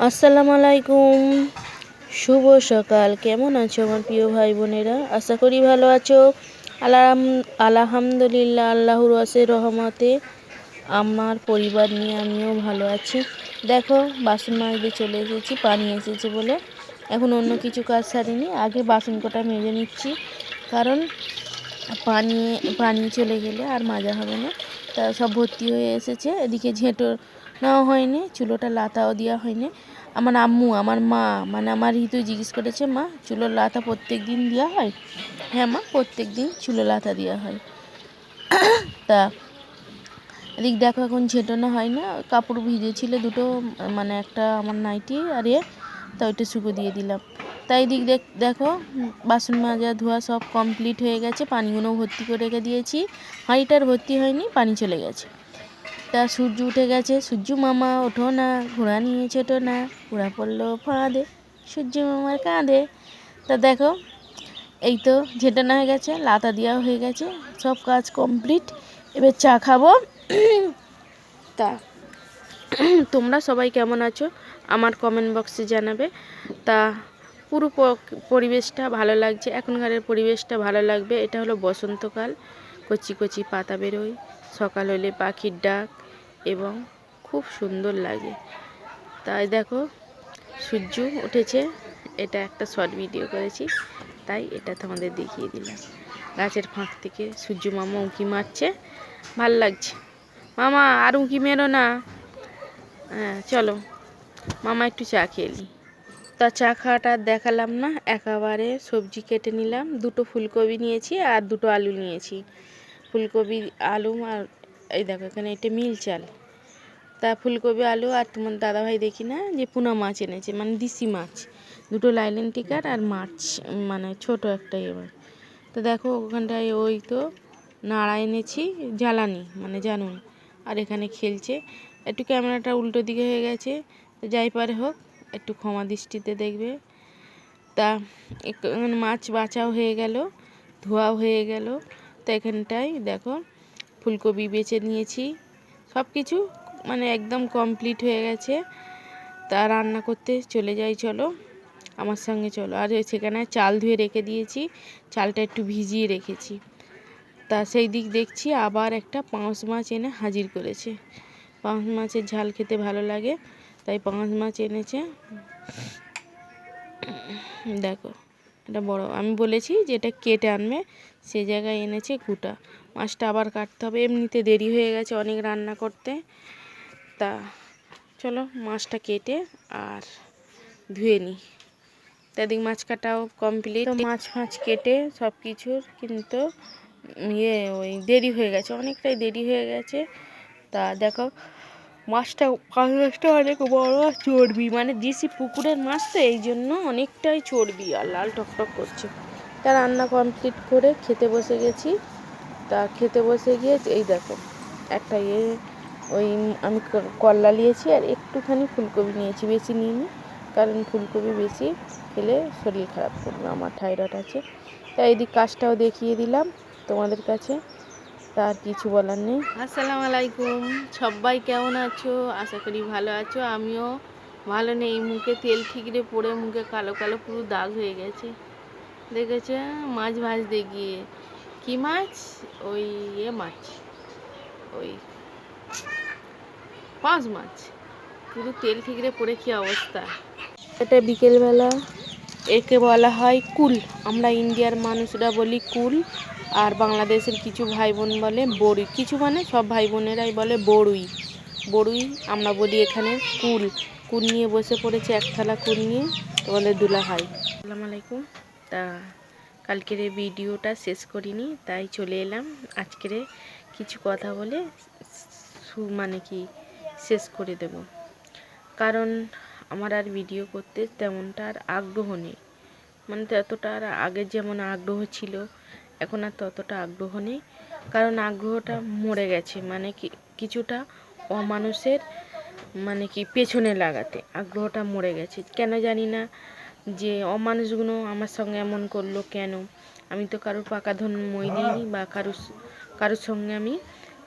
আসসালামু আলাইকুম শুভ সকাল। কেমন আছো আমার প্রিয় ভাই বোনেরা? আশা করি ভালো আছো। আলাম, আলহামদুলিল্লাহ, আল্লাহর ওয়াসের রহমতে আমার পরিবার নিয়ে আমিও ভালো আছি। দেখো, বাসন মাজতে চলে এসেছি, পানি এসেছে বলে। এখন অন্য কিছু কাজ সারিনি, আগে বাসন কটা মেজে নিচ্ছি। কারণ পানি পানি চলে গেলে আর মাজা হবে না। তা সব ভর্তি হয়ে এসেছে। এদিকে ঝেঁটো নেওয়া হয়নি, চুলোটা লাতাও দেওয়া হয়নি। আমার আম্মু, আমার মা মানে আমার ঋতু জিজ্ঞেস করেছে, মা, চুলোর লাতা প্রত্যেক দিন দেওয়া হয়? হ্যাঁ মা, প্রত্যেক দিন চুলো লাতা দেওয়া হয়। তা, এদিক দেখো এখন ঝেঁটানো হয় না, কাপড় ভিজেছিল দুটো মানে একটা আমার নাইটি আর এ, তা ওইটা শুকো দিয়ে দিলাম। তাই দেখ, দেখো, বাসন মাজা ধোয়া সব কমপ্লিট হয়ে গেছে, পানিগুলো ভর্তি করে রেখে দিয়েছি। হাঁড়িটার ভর্তি হয়নি, পানি চলে গেছে। তা সূর্য উঠে গেছে। সূর্য মামা ওঠো না, ঘোড়া নিয়ে ছোটো না, ঘোড়া পড়ল ফাঁদে, সূর্য মামার কাঁদে তা দেখো, এই তো ঝেটানো হয়ে গেছে, লাতা দেওয়া হয়ে গেছে, সব কাজ কমপ্লিট এবার চা খাব। তা, তোমরা সবাই কেমন আছো? আমার কমেন্ট বক্সে জানাবে। তা, পুরো পরিবেশটা ভালো লাগছে, এখনকারের পরিবেশটা ভালো লাগবে। এটা হলো বসন্তকাল, কচি কচি পাতা বেরোয়, সকাল হলে পাখির ডাক। এবং খুব সুন্দর লাগে। তাই দেখো, সূর্য উঠেছে, এটা একটা শর্ট ভিডিও করেছি, তাই এটা তোমাদের দেখিয়ে দিলাম। গাছের ফাঁক থেকে সূর্য মামা উঁকি মারছে, ভালো লাগছে। মামা, আর উঁকি মেরো না। হ্যাঁ চলো, মামা একটু চা খেলি তা চা খাওয়াটা দেখালাম না, একেবারে সবজি কেটে নিলাম, দুটো ফুলকপি নিয়েছি আর দুটো আলু নিয়েছি। ফুলকপি, আলু আর এই দেখো, এখানে এটা মিল চাল। তা ফুলকপি, আলু আর তোমার দাদাভাই দেখি না, যে পুনা মাছ এনেছে মানে দিশি মাছ। দুটো লাইলেন টিকার আর মাছ মানে ছোট একটা এবার তো দেখো, ওখানটায় ওই তো নাড়া এনেছি, জ্বালানি মানে জানুন, আর এখানে খেলছে। একটু ক্যামেরাটা উল্টো দিকে হয়ে গেছে যাই পারে হোক, একটু ক্ষমা দৃষ্টিতে দেখবে। তা মাছ বাঁচাও হয়ে গেল, ধোয়াও হয়ে গেল। তো এখানটায় দেখো ফুলকপি বেছে নিয়েছি। সব কিছু মানে একদম কমপ্লিট হয়ে গেছে। তা রান্না করতে চলে যাই, চলো। আমার সঙ্গে চলো। আর সেখানে চাল ধুয়ে রেখে দিয়েছি। চালটা একটু ভিজিয়ে রেখেছি। তা সেই দিক দেখছি আবার একটা পাঁচ মাছ এনে হাজির করেছে। পাঁচ মাছের ঝাল খেতে ভালো লাগে। তাই পাঁচ মাছ এনেছে। দেখো। এটা বড়। আমি বলেছি যে এটা কেটে আনবে, সে জায়গায় এনেছে কুটা মাছটা আবার কাটতে হবে। এমনিতে দেরি হয়ে গেছে অনেক রান্না করতে। তা চলো মাছটা কেটে আর ধুয়ে নিই। তাদিক মাছ কাটাও কমপ্লিট মাছ ফাছ কেটে সব কিছুর কিন্তু ইয়ে ওই দেরি হয়ে গেছে, অনেকটাই দেরি হয়ে গেছে। তা দেখো মাছটা মাছটা অনেক বড় চর্বি। মানে দেশি পুকুরের মাছ তো এই জন্য অনেকটাই চর্বি আর লাল টকটক করছে। তা রান্না কমপ্লিট করে খেতে বসে গেছি। তা খেতে বসে গিয়ে এই দেখো, একটা ইয়ে ওই আমি করলা নিয়েছি আর একটুখানি ফুলকপি নিয়েছি, বেশি নিইনি। কারণ ফুলকপি বেশি খেলে শরীর খারাপ করবে, আমার থাইরয়েড আছে। তাই এদিক কাজটাও দেখিয়ে দিলাম তোমাদের কাছে। তার কিছু বলার নেই। আসসালামু আলাইকুম। সবাই কেমন আছো? আশা করি ভালো আছো। আমিও ভালো নেই। মুখে তেল ঠিকরে পড়ে মুখে কালো কালো পুরো দাগ হয়ে গেছে। দেখেছে? মাছ ভাজতে গিয়ে। কী মাছ? ওই এ মাছ। ওই পাঁচ মাছ। পুরো তেল ঠিকরে পড়ে কী অবস্থা? এটা বিকেলবেলা। একে বলা হয় কুল। আমরা ইন্ডিয়ার মানুষরা বলি কুল। আর বাংলাদেশের কিছু ভাই বোন বলে বড়ুই। কিছু মানে সব ভাই বোনেরাই বলে বড়ুই। বড়ুই, আমরা বলি এখানে কুল। কুল নিয়ে বসে পড়েছে এক থালা কুল নিয়ে তোমাদের দুলা ভাই। আসসালামু আলাইকুম। তা কালকের এই ভিডিওটা শেষ করিনি, তাই চলে এলাম। আজকের কিছু কথা বলে সু মানে কি শেষ করে দেব। কারণ আমার আর ভিডিও করতে তেমনটা আর আগ্রহ নেই। মানে ততটা আর আগের যেমন আগ্রহ ছিল এখন আর ততটা আগ্রহ নেই। কারণ আগ্রহটা মরে গেছে মানে কি, কিছুটা অমানুষের মানে কি, পেছনে লাগাতে আগ্রহটা মরে গেছে। কেন জানি না যে অমানুষগুলো আমার সঙ্গে এমন করল কেন? আমি তো কারোর পাকা ধন মই দিইনি বা কারোর কারোর সঙ্গে আমি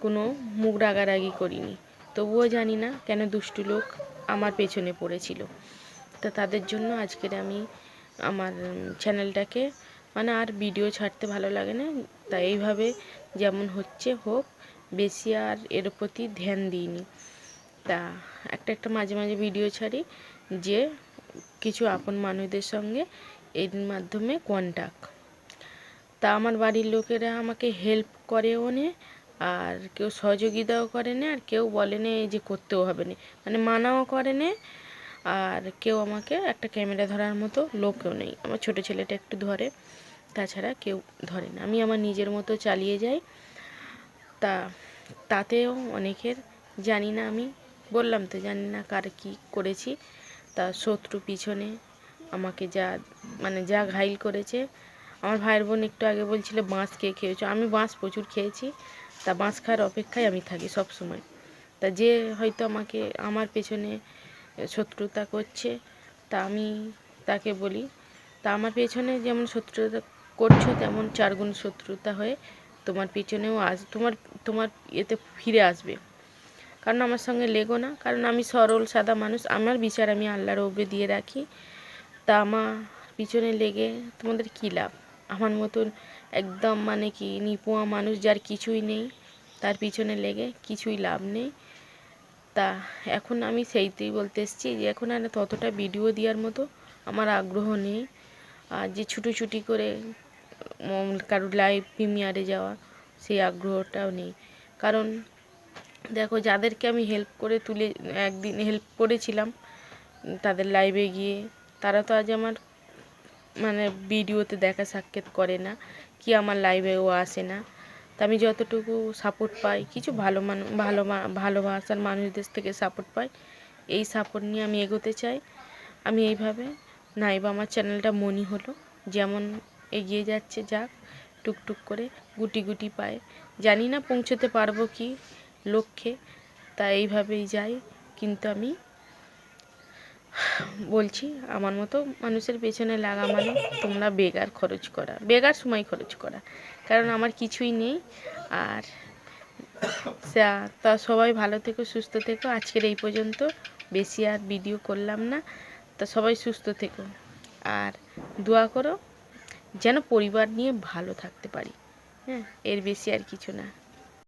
কোনো মুখ রাগারাগি করিনি। তবুও জানি না কেন দুষ্টু লোক আমার পেছনে পড়েছিল। তা তাদের জন্য আজকের আমি আমার চ্যানেলটাকে মানে আর ভিডিও ছাড়তে ভালো লাগে না। তা এইভাবে যেমন হচ্ছে হোক, বেশি আর এর প্রতি ধ্যান দিইনি। তা একটা একটা মাঝে মাঝে ভিডিও ছাড়ি যে কিছু আপন মানুষদের সঙ্গে এর মাধ্যমে কন্ট্যাক্ট তা আমার বাড়ির লোকেরা আমাকে হেল্প করেও নে, আর কেউ সহযোগিতাও করে না, আর কেউ বলে না যে করতেও হবে না। মানে মানাও করে না, আর কেউ আমাকে একটা ক্যামেরা ধরার মতো লোকও নেই। আমার ছোটো ছেলেটা একটু ধরে। তাছাড়া কেউ ধরে না। আমি আমার নিজের মতো চালিয়ে যাই। তা, তাতেও অনেকের জানি না আমি, বললাম তো জানি না কার কী করেছি। তা শত্রু পিছনে আমাকে যা মানে যা ঘাইল করেছে। আমার ভাইয়ের বোন একটু আগে বলছিল, বাঁশ কে খেয়েছো? আমি বাঁশ প্রচুর খেয়েছি। তা বাঁশ খাওয়ার অপেক্ষায় আমি থাকি সব সময় তা যে হয়তো আমাকে, আমার পেছনে শত্রুতা করছে, তা আমি তাকে বলি। তা আমার পেছনে যেমন শত্রুতা করছ তেমন চারগুণ শত্রুতা হয়ে তোমার পিছনেও আস তোমার তোমার এতে ফিরে আসবে। কারণ আমার সঙ্গে লেগো না, কারণ আমি সরল, সাদা মানুষ, আমার বিচার আমি আল্লাহর ওপরে দিয়ে রাখি। তা আমার পিছনে লেগে তোমাদের কী লাভ? আমার মতন একদম মানে কি নিপুয়া মানুষ যার কিছুই নেই, তার পিছনে লেগে কিছুই লাভ নেই। তা এখন আমি সেইতেই বলতে এসেছি যে এখন আর ততটা ভিডিও দেওয়ার মতো আমার আগ্রহ নেই। আর যে ছুটোছুটি করে কারোর লাইভ প্রিমিয়ারে যাওয়া, সেই আগ্রহটাও নেই। কারণ দেখো, যাদেরকে আমি হেল্প করে তুলে, একদিন হেল্প করেছিলাম, তাদের লাইভে গিয়ে, তারা তো আজ আমার মানে ভিডিওতে দেখা সাক্ষাৎ করে না, কি আমার লাইভেও আসে না। তা আমি যতটুকু সাপোর্ট পাই, কিছু ভালো মানুষ ভালো ভালোবাসার মানুষদের থেকে সাপোর্ট পাই, এই সাপোর্ট নিয়ে আমি এগোতে চাই। আমি এইভাবে, নাইবা আমার চ্যানেলটা মনি হলো, যেমন এগিয়ে যাচ্ছে, যাক, টুকটুক করে গুটি গুটি পায়। জানি না পৌঁছতে পারব কি লক্ষ্যে, তা এইভাবেই যাই। কিন্তু আমি বলছি, আমার মতো মানুষের পেছনে লাগা মানে তোমরা বেকার খরচ করা বেকার সময় খরচ করা। কারণ আমার কিছুই নেই। আর তা সবাই ভালো থেকো, সুস্থ থেকো। আজকের এই পর্যন্ত। বেশি আর ভিডিও করলাম না। তা সবাই সুস্থ থেকো। আর দোয়া করো। যেন পরিবার নিয়ে ভালো থাকতে পারি। হ্যাঁ এর বেশি আর কিছু না।